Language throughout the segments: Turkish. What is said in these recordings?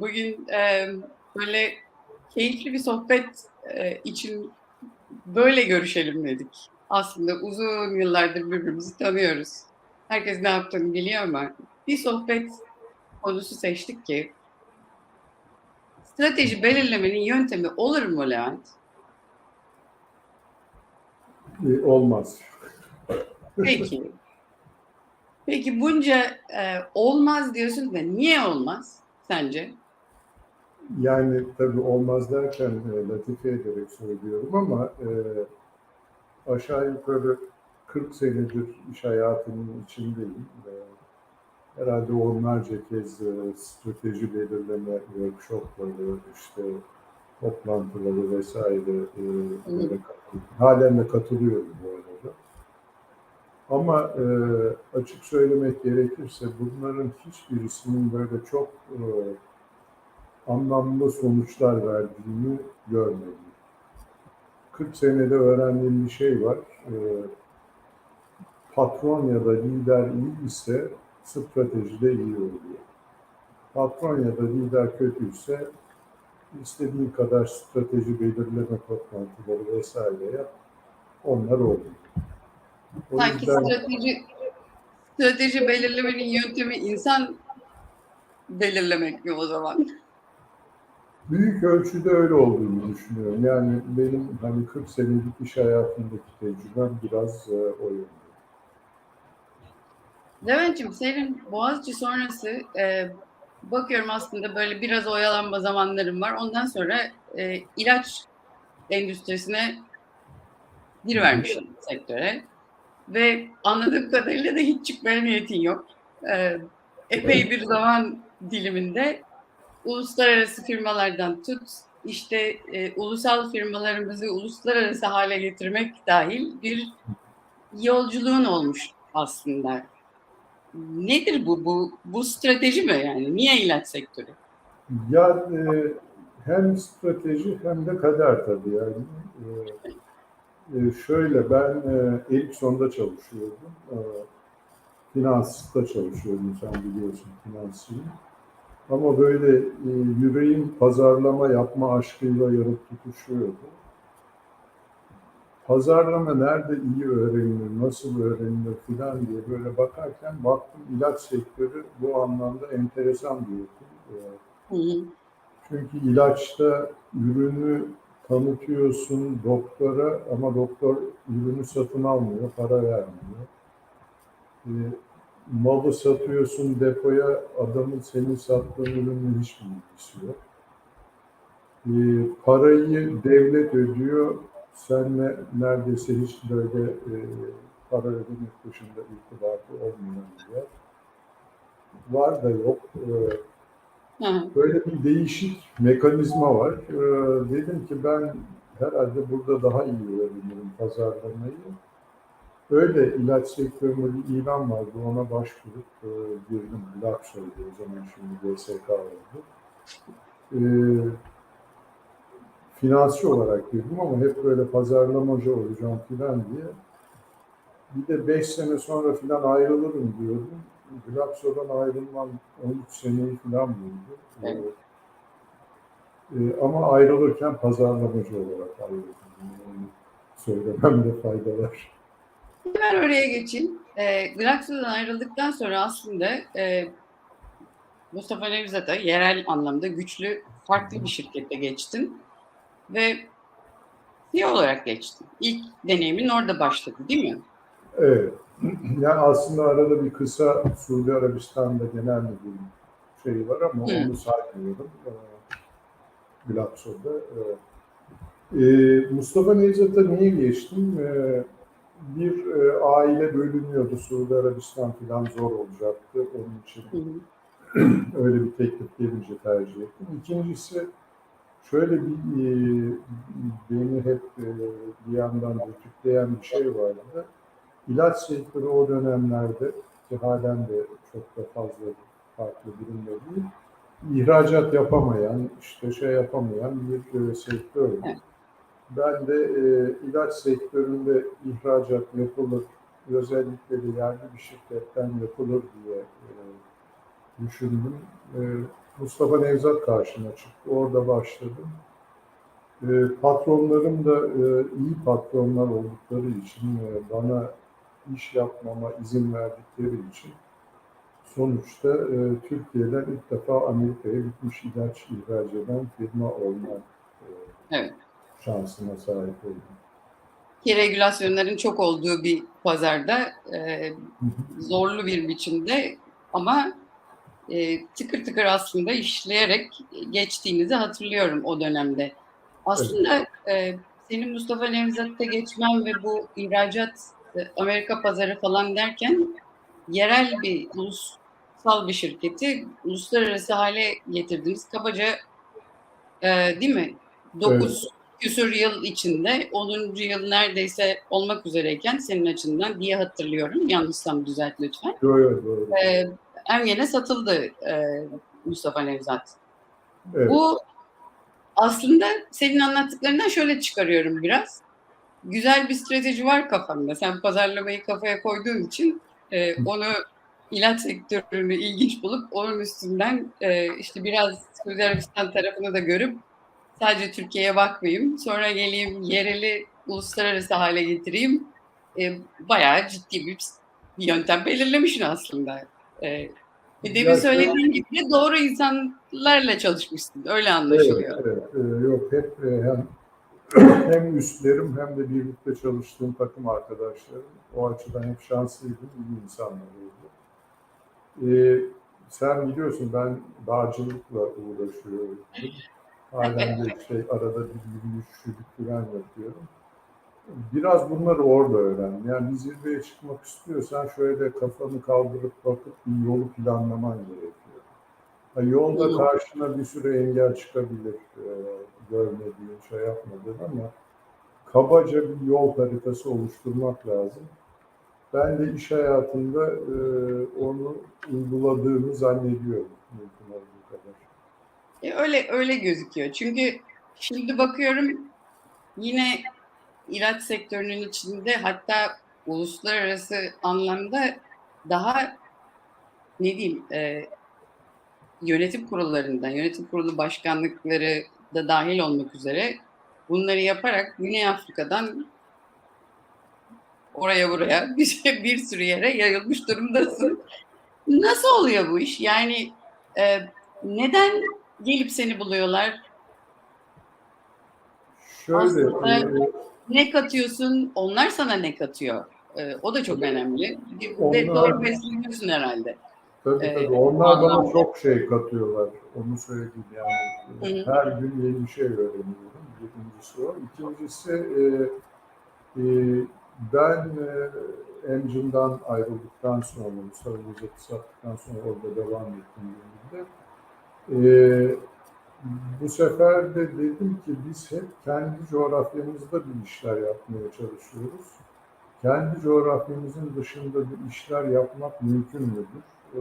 Bugün e, böyle keyifli bir sohbet e, için böyle görüşelim dedik. Aslında uzun yıllardır birbirimizi tanıyoruz. Herkes ne yaptığını biliyor ama bir sohbet konusu seçtik ki strateji belirlemenin yöntemi olur mu Levent? E, Olmaz. Peki. Peki bunca e, olmaz diyorsun da niye olmaz sence? Yani tabii olmaz derken e, latife ederek söylüyorum ama e, aşağı yukarı 40 senedir iş hayatının içindeyim. E, herhalde onlarca kez e, strateji belirleme workshopları, işte toplantıları vesaire e, katılıyorum. halen de katılıyorum bu arada. Ama e, açık söylemek gerekirse bunların hiçbirisinin böyle çok e, anlamlı sonuçlar verdiğini görmedim. 40 senede öğrendiğim bir şey var. E, patron ya da lider iyi ise stratejide iyi oluyor. Patron ya da lider kötüyse istediğin kadar strateji belirleme toplantıları vesaire yap. Onlar olmuyor. O Sanki yüzden- strateji strateji belirlemenin yöntemi insan belirlemek mi o zaman? Büyük ölçüde öyle olduğunu düşünüyorum. Yani benim hani 40 senelik iş hayatındaki tecrübem biraz e, o yönde. Levent'ciğim senin Boğaziçi sonrası e, bakıyorum aslında böyle biraz oyalanma zamanlarım var. Ondan sonra e, ilaç endüstrisine girivermişsin sektöre. Ve anladığım kadarıyla da hiç çıkmaya niyetin yok. E, epey bir zaman diliminde uluslararası firmalardan tut, işte e, ulusal firmalarımızı uluslararası hale getirmek dahil bir yolculuğun olmuş aslında. Nedir bu? Bu, bu strateji mi yani? Niye ilaç sektörü? Ya e, hem strateji hem de kader tabii yani. E, e, şöyle ben e, Ericsson'da çalışıyordum. E, finansta çalışıyordum sen biliyorsun finansçıyım. Ama böyle e, yüreğim pazarlama yapma aşkıyla yanıp tutuşuyordu. Pazarlama nerede iyi öğrenilir, nasıl öğrenilir filan diye böyle bakarken baktım ilaç sektörü bu anlamda enteresan bir okul. E, çünkü ilaçta ürünü tanıtıyorsun doktora ama doktor ürünü satın almıyor, para vermiyor. E, malı satıyorsun depoya, adamın senin sattığın ürünün hiçbir ilgisi yok. E, parayı devlet ödüyor, senle neredeyse hiç böyle e, para ödemek dışında irtibatı olmayan bir yer. Var da yok. E. Böyle bir değişik mekanizma var. Ee, dedim ki ben herhalde burada daha iyi öğrenirim pazarlamayı. Öyle ilaç sektöründe bir ilan vardı. Ona başvurup e, girdim. Laksoy'du o zaman şimdi GSK oldu. Ee, finansçı olarak girdim ama hep böyle pazarlamacı olacağım filan diye. Bir de 5 sene sonra filan ayrılırım diyordum. Glaxo'dan ayrılmam 13 seneyi falan buldu. Evet. Ee, ama ayrılırken pazarlamacı olarak ayrıldım. Yani söylememde fayda var. Hemen oraya geçeyim. E, Glaxo'dan ayrıldıktan sonra aslında e, Mustafa Nevzat'a yerel anlamda güçlü farklı bir şirkette geçtin. Ve CEO olarak geçtin. İlk deneyimin orada başladı değil mi? Evet. Yani aslında arada bir kısa Suudi Arabistan'da genel müdürlük şeyi var ama Hı. onu saymıyorum. Ee, Glaxo'da. Ee, e, Mustafa Nevzat'a niye geçtim? Ee, bir e, aile bölünüyordu. Suudi Arabistan falan zor olacaktı. Onun için öyle bir teklif gelince tercih ettim. İkincisi şöyle bir e, beni hep e, bir yandan dürtükleyen bir şey vardı. İlaç sektörü o dönemlerde ki halen de çok da fazla farklı durumda değil. ihracat yapamayan, işte şey yapamayan bir e, sektördü. Evet. Ben de e, ilaç sektöründe ihracat yapılır, özellikle de yerli bir şirketten yapılır diye e, düşündüm. E, Mustafa Nevzat karşıma çıktı. Orada başladım. E, patronlarım da e, iyi patronlar oldukları için e, bana iş yapmama izin verdikleri için sonuçta e, Türkiye'den ilk defa Amerika'ya gitmiş ilaç ihraç eden firma olma e, Evet. Şansına sahip oldum. Ki regülasyonların çok olduğu bir pazarda e, zorlu bir biçimde ama e, tıkır tıkır aslında işleyerek geçtiğinizi hatırlıyorum o dönemde. Aslında e, senin Mustafa Nevzat'ta geçmen ve bu ihracat e, Amerika pazarı falan derken yerel bir ulusal bir şirketi uluslararası hale getirdiniz. Kabaca e, değil mi? 9 küsur yıl içinde 10. yıl neredeyse olmak üzereyken senin açından diye hatırlıyorum. Yanlışsam düzelt lütfen. Yo, yo, doğru. E, Emgen'e satıldı e, Mustafa Nevzat. Evet. Bu aslında senin anlattıklarından şöyle çıkarıyorum biraz. Güzel bir strateji var kafamda. Sen pazarlamayı kafaya koyduğun için e, onu ilaç sektörünü ilginç bulup onun üstünden e, işte biraz Suudi Arabistan tarafını da görüp sadece Türkiye'ye bakmayayım. Sonra geleyim yereli uluslararası hale getireyim. E, bayağı ciddi bir, yöntem belirlemişsin aslında. E, ve demin Ya, söylediğin gibi de doğru insanlarla çalışmışsın. Öyle Evet, anlaşılıyor. evet. Ee, yok hep e, hem hem üstlerim hem de birlikte çalıştığım takım arkadaşlarım o açıdan hep şanslıydım, iyi insanlar oldu. Ee, sen biliyorsun ben dağcılıkla uğraşıyorum. Halen de şey arada bir yürüyüşçülük falan yapıyorum. Biraz bunları orada öğrendim. Yani bir zirveye çıkmak istiyorsan şöyle kafanı kaldırıp bakıp bir yolu planlaman gerekiyor. Ha, yolda karşına bir sürü engel çıkabilir e, görmediğin, şey yapmadığın ama kabaca bir yol haritası oluşturmak lazım. Ben de iş hayatında e, onu uyguladığımı zannediyorum mümkün olduğu. E, öyle öyle gözüküyor. Çünkü şimdi bakıyorum yine ilaç sektörünün içinde hatta uluslararası anlamda daha ne diyeyim e, yönetim kurullarında, yönetim kurulu başkanlıkları da dahil olmak üzere bunları yaparak Güney Afrika'dan oraya buraya bir, bir sürü yere yayılmış durumdasın. Nasıl oluyor bu iş? Yani e, neden gelip seni buluyorlar? Şöyle, Aslında- e, Ne katıyorsun? Onlar sana ne katıyor? E, o da çok önemli. Onlar- Ve doğru besleniyorsun herhalde. tabii e, tabii onlar bana anlamda. çok şey katıyorlar. Onu söyleyeyim yani. Her gün yeni bir şey öğreniyorum. Birincisi o. İkincisi e, e, ben e, Engine'dan ayrıldıktan sonra, Mustafa Necat'ı sattıktan sonra orada devam ettim yolunda. E, bu sefer de dedim ki biz hep kendi coğrafyamızda bir işler yapmaya çalışıyoruz. Kendi coğrafyamızın dışında bir işler yapmak mümkün müdür? E,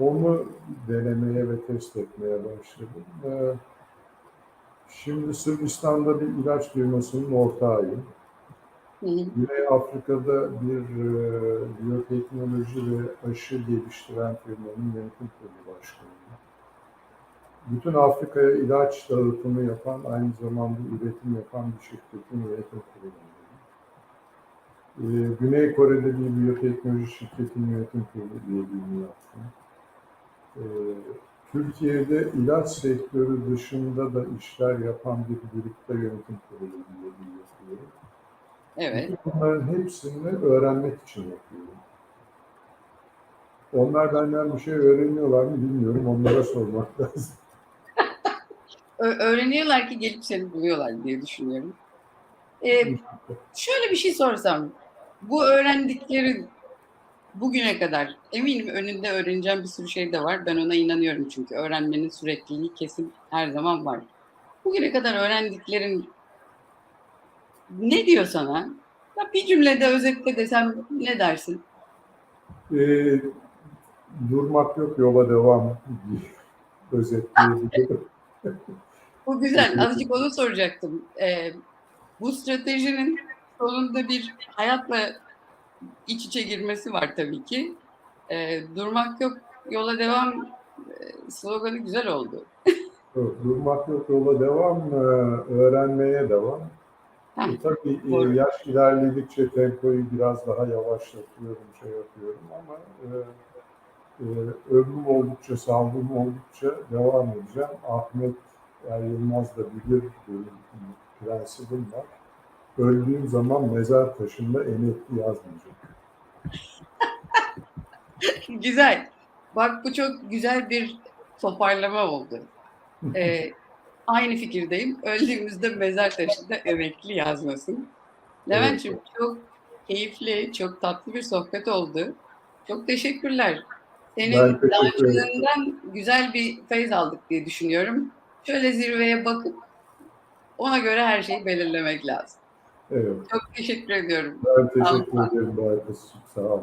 onu denemeye ve test etmeye başladım. E, şimdi Sırbistan'da bir ilaç firmasının ortağıyım. Güney Afrika'da bir e, biyoteknoloji ve aşı geliştiren firmanın yönetim kurulu başkanıyım. Bütün Afrika'ya ilaç dağıtımı yapan, aynı zamanda üretim yapan bir şirketin yönetim kurulundayım. E, Güney Kore'de bir biyoteknoloji şirketinin yönetim kurulu üyeliğini yaptım. E, Türkiye'de ilaç sektörü dışında da işler yapan bir birlikte yönetim kurulu üyeliği yapıyorum. Evet. Bunların hepsini öğrenmek için yapıyorum. Onlar benden bir şey öğreniyorlar mı bilmiyorum. Onlara sormak lazım. Öğreniyorlar ki gelip seni buluyorlar diye düşünüyorum. Ee, şöyle bir şey sorsam. Bu öğrendiklerin bugüne kadar eminim önünde öğreneceğim bir sürü şey de var. Ben ona inanıyorum çünkü öğrenmenin sürekliliği kesin her zaman var. Bugüne kadar öğrendiklerin ne diyor sana? Ya bir cümlede özetle desem ne dersin? Ee, durmak yok, yola devam özetleyebilirim. Bu güzel. Azıcık onu soracaktım. Ee, bu stratejinin sonunda bir hayatla iç içe girmesi var tabii ki. Ee, durmak yok, yola devam e, sloganı güzel oldu. Durmak yok yola devam, e, öğrenmeye devam. Heh, E, tabii e, doğru. yaş ilerledikçe tempoyu biraz daha yavaşlatıyorum, şey yapıyorum ama e, e, ömrüm oldukça, sağlığım oldukça devam edeceğim. Ahmet Er Yılmaz da bilir benim prensibim var. Öldüğüm zaman mezar taşında emekli yazmayacak. Güzel. Bak bu çok güzel bir toparlama oldu. Ee, aynı fikirdeyim. Öldüğümüzde mezar taşında emekli yazmasın. Levent'ciğim çok keyifli, çok tatlı bir sohbet oldu. Çok teşekkürler. Senin dağcılığından güzel bir feyz aldık diye düşünüyorum. Şöyle zirveye bakıp ona göre her şeyi belirlemek lazım. Evet, Çok teşekkür ediyorum. ben teşekkür ederim. Sağ ol.